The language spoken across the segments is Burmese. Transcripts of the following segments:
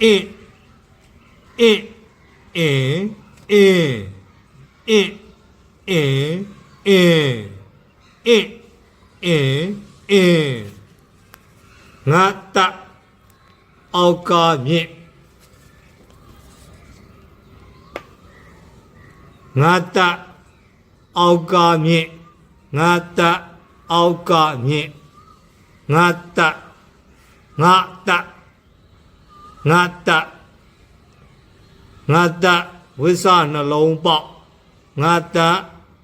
え、え、え、え、え、え、え、え、え、え、なった、おかみ。なった、おかみ。なった、おかみ。なった、なった。 ငါတအောက်ကမြင့်ငါတငါတငါတငါတဝိသနှလုံးပေါက်ငါတ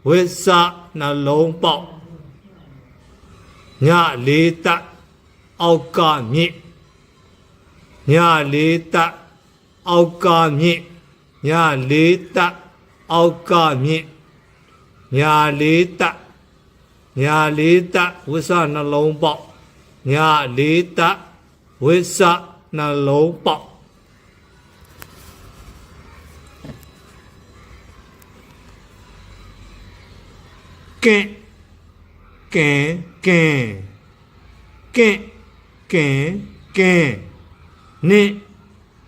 ဝိသနှလုံးပေါက်ညလေးတအောက်ကမြင့်ညလေးတအောက်ကမြင့်ညလေးတအောက်ကမြင့်ညာလေးတညာလေးတဝိသနှလုံးပေါက်ညာလေးတဝိသ là lỗ bọng kẹ kẹ kẹ kẹ kẹ kẹ nè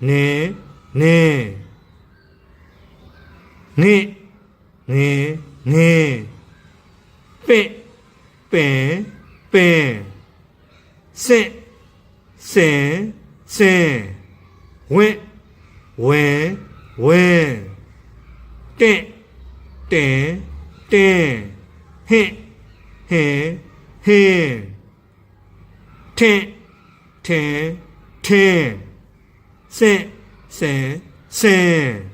nè nè. Nè nè nè. Bẹ bẹ bẹ sẽ sẽ 세, 왜, 왜, 왜, 때, 때, 때, 해, 해, 해, 태, 태, 태, 세, 세, 세.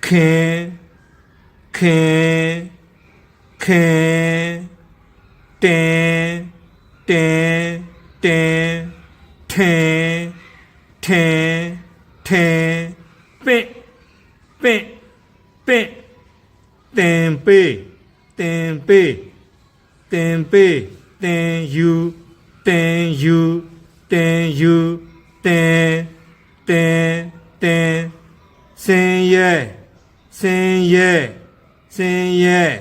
쾌, 쾌, 쾌. ထင်ထင်စင်စင်စင်ခင်ခင်ခင်တင်တင်တင်ထင်ထင်ထင်ပဲ့ပဲ့ပဲ့တင်ပေးတင်ပေးတင်ပေးတင်ယူတင်ယူတင်ယူတင်တင်တင်စင်ရဲ့စင်ရဲ့စင်ရဲ့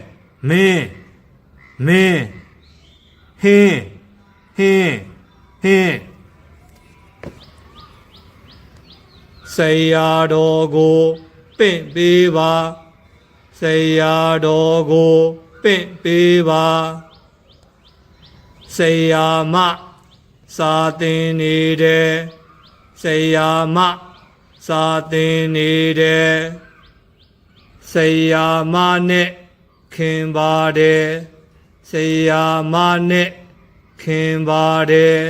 မင်းမင်း ဟင်းဟင်းဟင်းဆရာတော်ကိုပင့်ပေးပါဆရာတော်ကိုပင့်ပေးပါဆရာမစာသင်နေတဲ့ဆရာမစာသင်နေတဲ့ဆရာမနဲ့ခင်ပါတယ်ဆ ရာမနဲ့ခင်ပါတယ်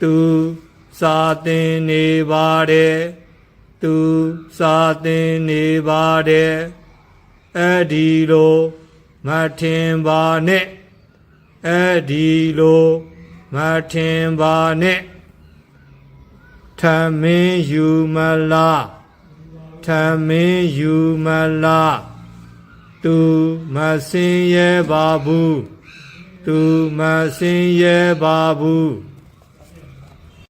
သူစာသင်နေပါတယ်သူစာသင်နေပါတယ်အဲ့ဒီလိုမထင်ပါနဲ့အဲ့ဒီလိုမထင်ပါနဲ့ထမင်းယူမလားထမင်းယူမလား သူမစင်ရဲပါဘူးသူမစင်ရဲပါဘူး